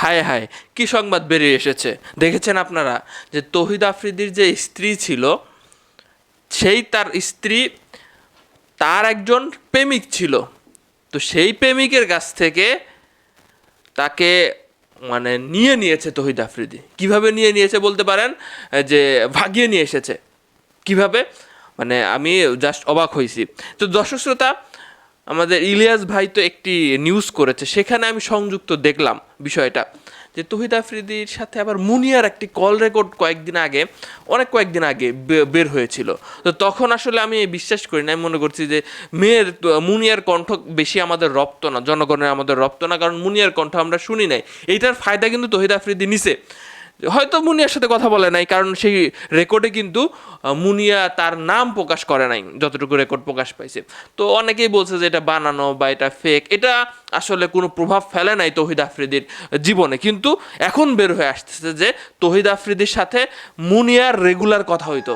হায় হায়, কি সংবাদ বেরিয়ে এসেছে। দেখেছেন আপনারা যে তহিদ আফ্রিদির যে স্ত্রী ছিল, সেই তার স্ত্রী তার একজন প্রেমিক ছিল। তো সেই প্রেমিকের কাছ থেকে তাকে মানে নিয়ে নিয়েছে তহিদ আফ্রিদি। কীভাবে নিয়ে নিয়েছে বলতে পারেন? যে ভাগিয়ে নিয়ে এসেছে। কীভাবে? মানে আমি জাস্ট অবাক হয়েছি তো দর্শক শ্রোতা আমাদের ইলিয়াস ভাই তো একটি নিউজ করেছে, সেখানে আমি সংযুক্ত দেখলাম বিষয়টা, যে তহিদ আফ্রিদির সাথে আবার মুনিয়ার একটি কল রেকর্ড কয়েকদিন আগে, অনেক কয়েকদিন আগে বের হয়েছিল। তো তখন আসলে আমি বিশ্বাস করি না, আমি মনে করছি যে মেয়ের মুনিয়ার কণ্ঠ বেশি আমাদের রপ্ত না, জনগণের আমাদের রপ্ত না, কারণ মুনিয়ার কণ্ঠ আমরা শুনি নাই। এইটার ফায়দা কিন্তু তহিদ আফ্রিদি নিছে। হয়তো মুনিয়ার সাথে কথা বলে নাই, কারণ সেই রেকর্ডে কিন্তু মুনিয়া তার নাম প্রকাশ করে নাই, যতটুকু রেকর্ড প্রকাশ পাইছে। তো অনেকেই বলছে যে এটা বানানো বা এটা ফেক এটা আসলে কোনো প্রভাব ফেলে নাই তহিদ আফ্রিদির জীবনে। কিন্তু এখন বের হয়ে আসতেছে যে তহিদ আফ্রিদির সাথে মুনিয়ার রেগুলার কথা হইতো।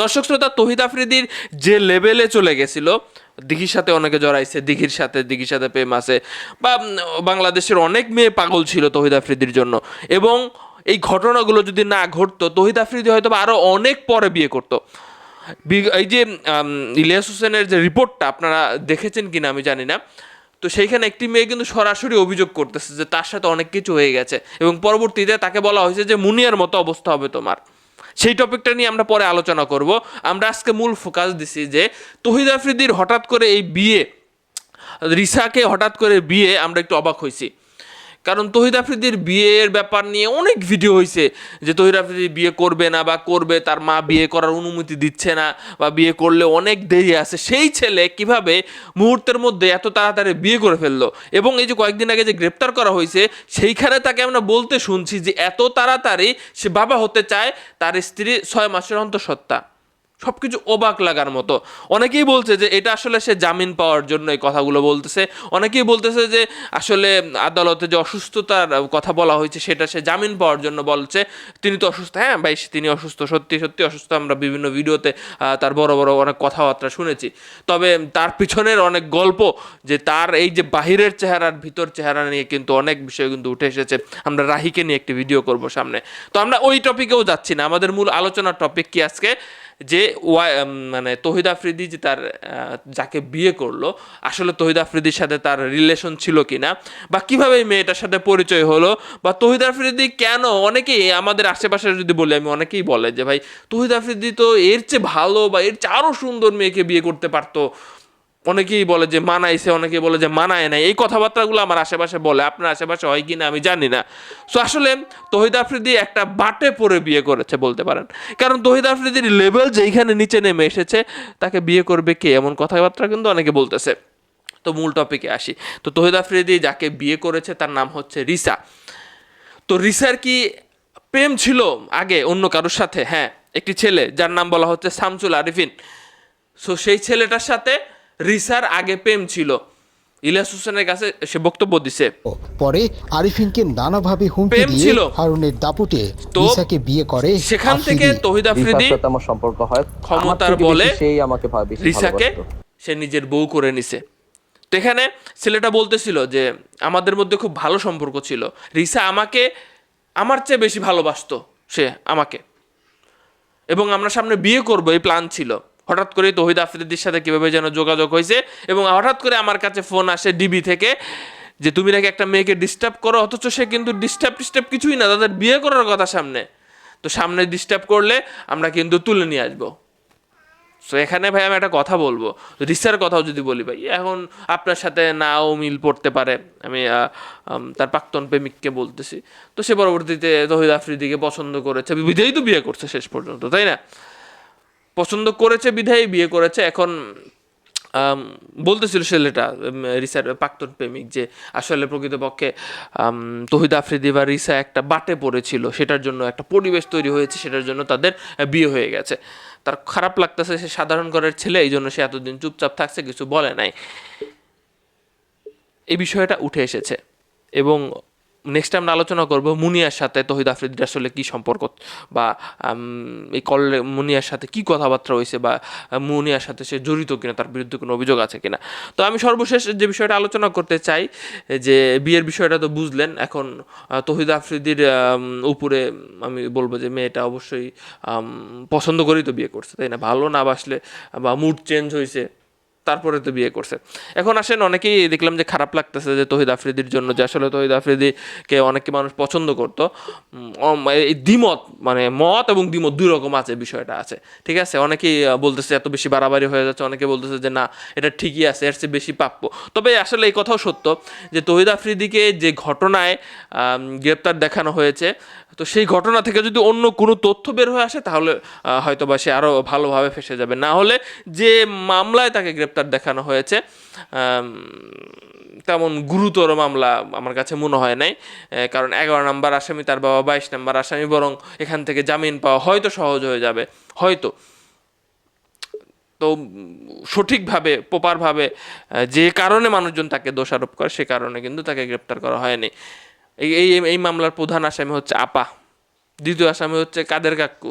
দর্শক শ্রোতা, তহিদ আফ্রিদির যে লেভেলে চলে গেছিল, দিঘির সাথে অনেকে জড়াইছে, দিঘির সাথে দিঘির সাথে প্রেম আছে, বা বাংলাদেশের অনেক মেয়ে পাগল ছিল তহিদ আফ্রিদির জন্য। এবং এই ঘটনাগুলো যদি না ঘটতো, তহিদ আফ্রিদি হয়তো আরও অনেক পরে বিয়ে করতো। এই যে ইলিয়াস হোসেনের যে রিপোর্টটা আপনারা দেখেছেন কিনা আমি জানি না। তো সেইখানে একটি মেয়ে কিন্তু সরাসরি অভিযোগ করতেছে যে তার সাথে অনেক কিছু হয়ে গেছে এবং পরবর্তীতে তাকে বলা হয়েছে যে মুনিয়ার মতো অবস্থা হবে তোমার। সেই টপিকটা নিয়ে আমরা পরে আলোচনা করব। আমরা আজকে মূল ফোকাস দিছি যে তহিদ আফ্রিদির হঠাৎ করে এই বিয়ে, রিসাকে হঠাৎ করে বিয়ে আমরা একটু অবাক হয়েছি কারণ তহিদ আফ্রিদির বিয়ের ব্যাপার নিয়ে অনেক ভিডিও হয়েছে যে তহিদ আফ্রিদি বিয়ে করবে না বা করবে, তার মা বিয়ে করার অনুমতি দিচ্ছে না বা বিয়ে করলে অনেক দেরি আছে। সেই ছেলে কীভাবে মুহূর্তের মধ্যে এত তাড়াতাড়ি বিয়ে করে ফেলল? এবং এই যে কয়েকদিন আগে যে গ্রেপ্তার করা হয়েছে সেইখানে তাকে আমরা বলতে শুনছি যে এত তাড়াতাড়ি সে বাবা হতে চায়, তার স্ত্রী ছয় মাসের অন্তঃসত্ত্বা। সব কিছু অবাক লাগার মতো। অনেকেই বলছে যে এটা আসলে সে জামিন পাওয়ার জন্য এই কথাগুলো বলতেছে। অনেকেই বলতেছে যে আসলে আদালতে যে অসুস্থতার কথা বলা হয়েছে সেটা সে জামিন পাওয়ার জন্য বলছে। তিনি তো অসুস্থ হ্যাঁ ভাই, তিনি অসুস্থ, সত্যি সত্যি অসুস্থ। আমরা বিভিন্ন ভিডিওতে তার বড় বড় অনেক কথাবার্তা শুনেছি। তবে তার পিছনের অনেক গল্প যে তার এই যে বাহিরের চেহারার ভিতর চেহারা নিয়ে কিন্তু অনেক বিষয় কিন্তু উঠে এসেছে। আমরা রাহিকে নিয়ে একটি ভিডিও করব সামনে। তো আমরা ওই টপিকেও যাচ্ছি না। আমাদের মূল আলোচনার টপিক কি আজকে? যে ওয়াই মানে তহিদ আফ্রিদি যে তার যাকে বিয়ে করল, আসলে তহিদ আফ্রিদির সাথে তার রিলেশন ছিল কি না বা কীভাবে এই মেয়েটার সাথে পরিচয় হলো বা তহিদ আফ্রিদি কেন? অনেকেই আমাদের আশেপাশে যদি বলি, আমি অনেকেই বলে যে, ভাই, তহিদ আফ্রিদি তো এর চেয়ে ভালো বা এর চেয়ে আরও সুন্দর মেয়েকে বিয়ে করতে পারতো। অনেকেই বলে যে মানাইছে, অনেকেই বলে যে মানায় নাই। এই কথাবার্তাগুলো আমার আশেপাশে বলে, আপনার আশেপাশে হয় কি না আমি জানি না। সো আসলে তহিদ আফ্রিদি একটা বাটে পরে বিয়ে করেছে বলতে পারেন। কারণ তহিদ আফ্রিদির লেভেল যেইখানে নিচে নেমে এসেছে, তাকে বিয়ে করবে কে? এমন কথাবার্তা কিন্তু অনেকে বলতেছে। তো মূল টপিকে আসি। তো তহিদ আফ্রিদি যাকে বিয়ে করেছে, তার নাম হচ্ছে রিসা। তো রিসার কি প্রেম ছিল আগে অন্য কারোর সাথে? হ্যাঁ একটি ছেলে, যার নাম বলা হচ্ছে শামসুল আরিফিন। সো সেই ছেলেটার সাথে রিসার আগে প্রেম ছিল। ইলিয়াস হোসেনের কাছে সে বক্তব্য দিছে। পরে আরিফিনকে নানাভাবে হুমকি দিয়ে ছিল। হারুনের দাপুটে রিসাকে বিয়ে করে সেখান থেকে তহিদ আফ্রিদি আমার সম্পর্ক হয়। ক্ষমতার বলে সেই আমাকে ভা- বেশি রিসাকে সে নিজের বউ করে নিছে। তো এখানে ছেলেটা বলতেছিল যে আমাদের মধ্যে খুব ভালো সম্পর্ক ছিল। রিসা আমাকে আমার চেয়ে বেশি ভালোবাসতো সে আমাকে। এবং আমরা সামনে বিয়ে করব এই প্ল্যান ছিল। হঠাৎ করে তহিদ আফ্রিদির সাথে কীভাবে যেন যোগাযোগ হয়েছে এবং হঠাৎ করে আমার কাছে ফোন আসে ডিবি থেকে যে তুমি নাকি একটা মেয়েকে ডিস্টার্ব করো, অথচ সে কিন্তু ডিস্টার্ব টিস্টার্ব কিছুই না, তাদের বিয়ে করার কথা সামনে। তো সামনে ডিস্টার্ব করলে আমরা কিন্তু তুলে নিয়ে আসব। সো এখানে ভাই আমি একটা কথা বলব। রিসার কথাও যদি বলি ভাই, এখন আপনার সাথে নাও মিল পড়তে পারে। আমি তার প্রাক্তন প্রেমিককে বলতেছি। তো সে পরবর্তীতে তহিদ আফ্রিদিকে পছন্দ করেছে। বিধায়ী তো বিয়ে করছে শেষ পর্যন্ত, তাই না? পছন্দ করেছে বিধায়ী বিয়ে করেছে। এখন বলতেছিল ছেলেটা রিসার প্রাক্তন প্রেমিক যে আসলে প্রকৃতপক্ষে তহিদ আফ্রিদি বা রিসা একটা বাটে পড়েছিল। সেটার জন্য একটা পরিবেশ তৈরি হয়েছে, সেটার জন্য তাদের বিয়ে হয়ে গেছে। তার খারাপ লাগতেছে সে সাধারণ ঘরের ছেলে, এই জন্য সে এতদিন চুপচাপ থাকছে, কিছু বলে নাই। এই বিষয়টা উঠে এসেছে। এবং নেক্সট আমরা আলোচনা করব মুনিয়ার সাথে তহিদ আফ্রিদির আসলে কী সম্পর্ক বা এই কল, মুনিয়ার সাথে কি কথাবার্তা হয়েছে বা, মুনিয়ার সাথে সে জড়িত কিনা, তার বিরুদ্ধে কোনো অভিযোগ আছে কিনা। তো আমি সর্বশেষ যে বিষয়টা আলোচনা করতে চাই, যে বিয়ের বিষয়টা তো বুঝলেন, এখন তহিদ আফ্রিদির উপরে আমি বলব যে মেয়েটা অবশ্যই পছন্দ করেই তো বিয়ে করছে, তাই না? ভালো না বাসলে বা মুড চেঞ্জ হয়েছে তারপরে তো বিয়ে করছে। এখন আসেন, অনেকেই দেখলাম যে খারাপ লাগতেছে যে তহিদ আফ্রিদির জন্য, যে আসলে তহিদ আফ্রিদিকে অনেকে মানুষ পছন্দ করতো। এই দ্বিমত মানে মত এবং দ্বিমত দুই রকম আছে, বিষয়টা আছে। ঠিক আছে? অনেকেই বলতেছে এত বেশি বাড়াবাড়ি হয়ে যাচ্ছে, অনেকে বলতেছে যে না, এটা ঠিকই আছে, এর চেয়ে বেশি প্রাপ্য। তবে আসলে এই কথাও সত্য যে তহিদ আফ্রিদিকে যে ঘটনায় গ্রেপ্তার দেখানো হয়েছে, তো সেই ঘটনা থেকে যদি অন্য কোনো তথ্য বের হয়ে আসে, তাহলে হয়তো বা সে আরও ভালোভাবে ফেসে যাবে। না হলে যে মামলায় তাকে গ্রেপ্তার দেখানো হয়েছে। তেমন গুরুতর মামলা আমার কাছে মনে হয় নাই কারণ এগারো নম্বর আসামি তার বাবা, বাইশ নম্বর আসামি, বরং এখান থেকে জামিন পাওয়া হয়তো সহজ হয়ে যাবে, হয়তো। তো সঠিকভাবে, প্রপারভাবে যে কারণে মানুষজন তাকে দোষারোপ করে, সে কারণে কিন্তু তাকে গ্রেপ্তার করা হয়নি। এই এই এই মামলার প্রধান আসামি হচ্ছে আপা, দ্বিতীয় আসামি হচ্ছে কাদের কাক্কু